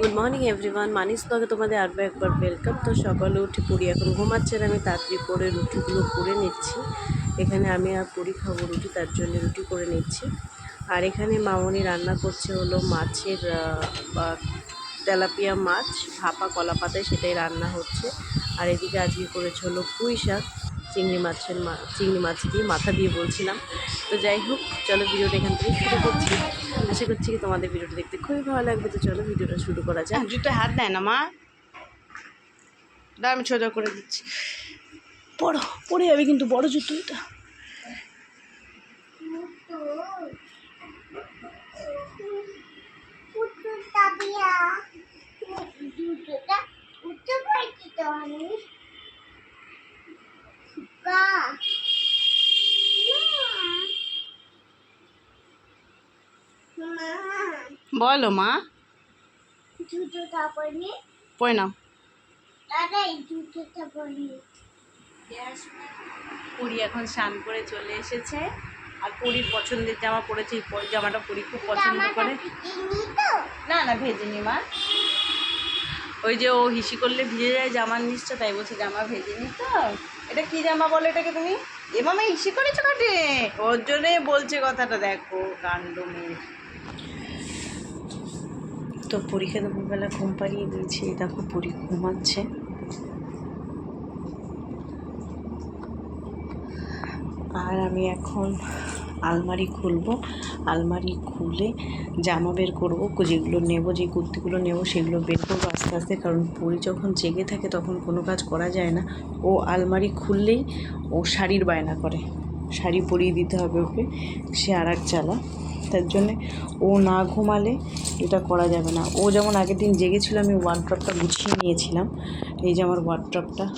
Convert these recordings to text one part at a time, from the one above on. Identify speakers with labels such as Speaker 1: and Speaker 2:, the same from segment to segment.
Speaker 1: Good morning everyone মানিস ব্লগে তোমাদের আরও একবার ওয়েলকাম তো সকালে উঠে পুরি এখন ঘুমাচ্ছে আর আমি তাড়াতাড়ি করে রুটিগুলো করে নিচ্ছি। এখানে আমি আর পুরি খাব রুটি, তার জন্য রুটি করে নিচ্ছি। আর এখানে মামনি রান্না করছে হলো মাছের বা তেলাপিয়া মাছ, ভাপা কলা পাতায় সেটাই রান্না হচ্ছে। আর এদিকে আজকে করেছে হলো পুঁই শাক। চিংড়ি মাছের মা চিংড়ি মাছ দিয়ে মাথা দিয়ে বলছিলাম। তো যাই হোক চলো ভিডিওটা এখান থেকে শুরু করছি। আশা করছি কি তোমাদের ভিডিওটা দেখতে খুবই ভালো লাগবে তো চলো ভিডিওটা শুরু করা যাক।
Speaker 2: জুতো হাত দেয় না মা। আমি সোজা করে দিচ্ছি।
Speaker 1: বড় পড়ে যাবে কিন্তু বড় জুতো এটা।
Speaker 2: বলো মা।
Speaker 3: জুতোটা পরিয়ে
Speaker 2: পয় নাও।
Speaker 3: দাদা এই জুতোটা পরিয়ে
Speaker 1: পুরি এখন স্নান করে চলে এসেছে। আর পুরীর পছন্দের জামা পরেছে জামাটা পুরি খুব পছন্দ করে। না না ভেজেনি মা। ওই যে ও হিসি করলে ভিজে যায় জামার নিশ্চয় তাই বলছে জামা ভেজেনি তো। এটা কি জামা বলে এটাকে তুমি? এভাবে ইসি করেছ কাটে? ওর জন্যে বলছে কথাটা, দেখো কাণ্ড মেয়ে তো পরীক্ষা দুপুরবেলা ঘুম পাড়িয়ে দিয়েছি, দেখো পরী ঘুমাচ্ছে। আর আমি এখন আলমারি খুলবো। আলমারি খুলে জামা বের করব। যেগুলো নেব, যে কুর্তিগুলো নেব, সেগুলো বের করব আস্তে আস্তে। কারণ পরি যখন জেগে থাকে তখন কোনো কাজ করা যায় না। ও আলমারি খুললেই ও শাড়ির বায়না করে। শাড়ি পরিয়ে দিতে হবে ওকে। সে আর এক চালা। তার জন্যে ও না ঘুমালে এটা করা যাবে না। ও যেমন আগের দিন জেগেছিল, আমি ওয়ার্ড্রপটা গুছিয়ে নিয়েছিলাম। এই যে আমার ওয়ার্ড্রপটা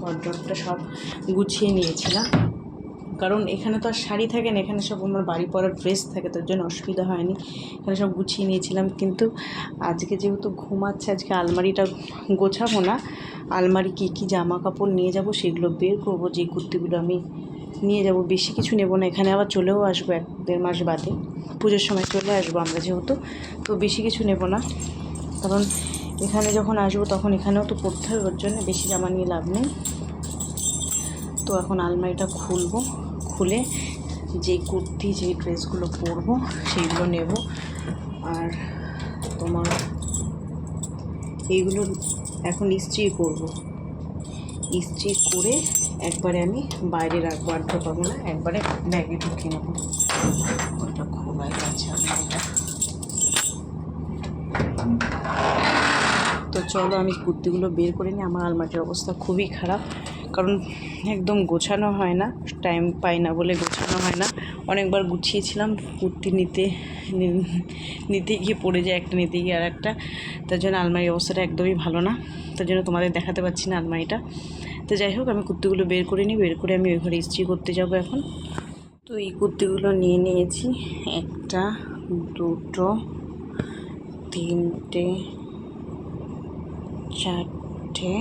Speaker 1: ওয়ার্ড্রপটা সব গুছিয়ে নিয়েছিলাম। কারণ এখানে তো আর শাড়ি থাকে না, এখানে সব আমার বাড়ি পরার ড্রেস থাকে, তার জন্য অসুবিধা হয়নি। এখানে সব গুছিয়ে নিয়েছিলাম, কিন্তু আজকে যেহেতু ঘুমাচ্ছে আজকে আলমারিটা গোছাবো না, আলমারি কী কী জামা কাপড় নিয়ে যাব সেগুলো বের করব, যে কুর্তিগুলো আমি নিয়ে যাব, বেশি কিছু নেব না, এখানে আবার চলেও আসব এক দেড় মাস বাদে, পুজোর সময় চলে আসব আমরা যেহেতু, তো বেশি কিছু নেব না, কারণ এখানে যখন আসব তখন এখানেও তো পড়তে হবে, ওর জন্য বেশি জামা নিয়ে লাভ নেই। তো এখন আলমারিটা খুলবো, খুলে যে কুর্তি, যে ড্রেসগুলো পরবো সেইগুলো নেব। আর তোমার এইগুলো এখন ইস্ত্রি করব। ইস্ত্রি করে একবারে আমি বাইরে রাখব, আর পাবো না, একবারে ব্যাগে ঢুকিয়ে নেব। ওটা খোলাই আছে তো চলো আমি কুর্তিগুলো বের করে নিই, আমার আলমারির অবস্থা খুবই খারাপ। কারণ একদম গোছানো হয় না টাইম পাই না বলে গোছানো হয় না। অনেকবার গুছিয়েছিলাম, কুর্তি নিতে নিতে গিয়ে পড়ে যায় একটা, নিতে গিয়ে আর একটা তার জন্য আলমারির অবস্থাটা একদমই ভালো না। তার জন্য তোমাদের দেখাতে পারছি না আলমারিটা। তো যাই হোক, আমি কুর্তিগুলো বের করে নিই, বের করে আমি ওই ঘরে ইস্ত্রি করতে যাব এখন। তো এই কুর্তিগুলো নিয়ে নিয়েছি, একটা, দুটো, তিনটে, চারটে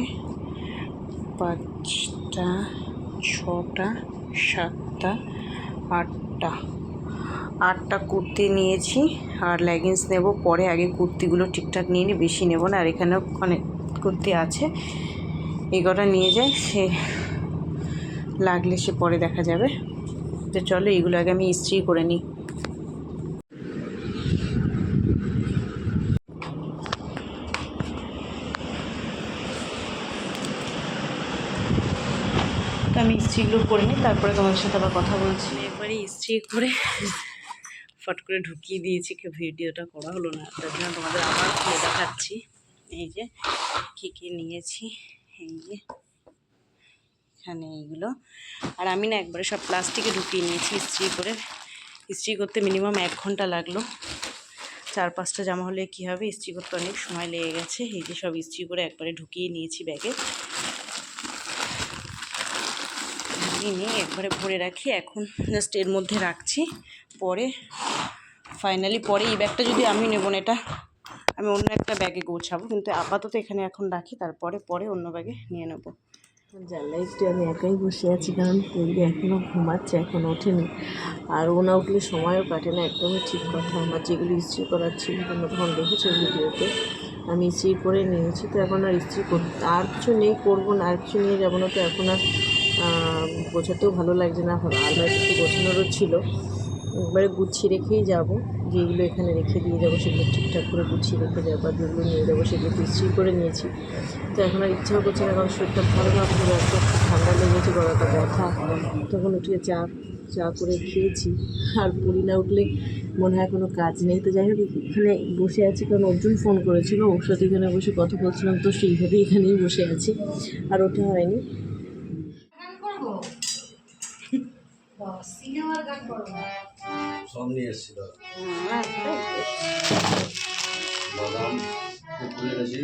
Speaker 1: পাঁচটা, ছটা, সাতটা, আটটা। আটটা কুর্তি নিয়েছি আর লেগিংস নেব। পরে আগে কুর্তিগুলো ঠিকঠাক নিয়ে নিই বেশি নেব না। আর এখানেও অনেক কুর্তি আছে। এই কটা নিয়ে যাই, সে লাগলে সে পরে দেখা যাবে। তো চলো, এগুলো আগে আমি ইস্ত্রি করে নিই। তো আমি ইস্ত্রিগুলো করে নিই, তারপরে তোমাদের সাথে আবার কথা বলছি। একবারে ইস্ত্রি করে ফট করে ঢুকিয়ে দিয়েছি, কেউ ভিডিওটা করা হলো না। তার জন্য তোমাদের আবার খুলে দেখাচ্ছি। এই যে, কী কী নিয়েছি, এই যে, এখানে এইগুলো। আর আমি না একবারে সব প্লাস্টিকে ঢুকিয়ে নিয়েছি ইস্ত্রি করে। ইস্ত্রি করতে মিনিমাম এক ঘণ্টা লাগল। চার পাঁচটা জামা হলে কী হবে, ইস্ত্রি করতে অনেক সময় লেগে গেছে। এই যে সব ইস্ত্রি করে একবারে ঢুকিয়ে নিয়েছি ব্যাগে। নিয়ে একবারে ভরে রাখি। এখন জাস্ট এর মধ্যে রাখছি। পরে ফাইনালি পরে এই ব্যাগটা যদি আমি নেব না, এটা আমি অন্য একটা ব্যাগে গোছাবো। কিন্তু আপাতত এখানে এখন রাখি, তারপরে, পরে অন্য ব্যাগে নিয়ে নেব। জানলাইতে আমি একাই বসে আছি, কারণ পরি এখনও ঘুমাচ্ছে, এখন ওঠেনি। আর ও না উঠলে সময়ও কাটে না, একদমই ঠিক কথা। আমার যেগুলো ইস্ত্রি করার ছিল, তোমরা তখন দেখেছ ভিডিওতে,
Speaker 4: আমি ইস্ত্রি করে নিয়েছি। তো এখন আর ইস্ত্রি করতে আর কিছু নেই, করব না, আর কিছু নিয়ে যাব না, তো এখন আর গোছাতেও ভালো লাগছে না আলমারি একটু গোছানোরও ছিল। একবারে গুছিয়ে রেখেই যাব, যেগুলো এখানে রেখে দিয়ে যাব সেগুলো ঠিকঠাক করে গুছিয়ে রেখে যাব, আর যেগুলো নিয়ে যাব সেগুলো ইস্ত্রি করে নিয়েছি। তো এখন আর ইচ্ছাও করছে না, কারণ শরীরটা ভালো না খুব একটা ঠান্ডা লেগেছে গলাটা ব্যথা। তখন উঠে চা চা করে খেয়েছি। আর পুরি না উঠলে মনে হয় কোনো কাজ নেই। তো যাই হোক, এখানে বসে আছি, কারণ অর্জুন ফোন করেছিল, ওর সাথে এখানে বসে কথা বলছিলাম, তো সেইভাবেই এখানেই বসে আছি। আর ওঠা হয়নি।
Speaker 5: সব নিয়ে এসেছিল। বাদাম পুকুরে গেছি।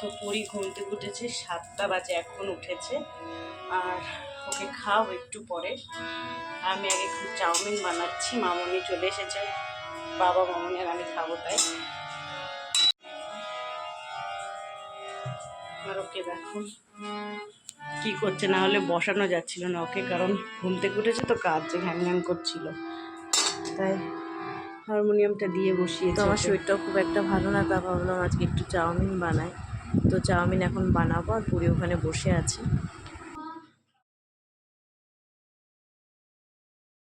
Speaker 4: তো পুরি ঘুম থেকে উঠেছে সাতটা বাজে এখন উঠেছে। আর ওকে খাও একটু পরে। আমি আগে একটু চাউমিন বানাচ্ছি মামনি চলে এসেছে। বাবা মামনি আর আমি খাব তাই। আর ওকে দেখুন কি করছে? না হলে বসানো যাচ্ছিল না ওকে কারণ ঘুম থেকে উঠেছে তো কাজ ঘ্যান ঘ্যান করছিল। তাই হারমোনিয়ামটা দিয়ে বসিয়ে তো আমার শরীরটাও খুব একটা ভালো না তা ভাবলাম আজকে একটু চাউমিন বানাই। তো চাউমিন এখন বানাবো আর পুরী ওখানে বসে আছে।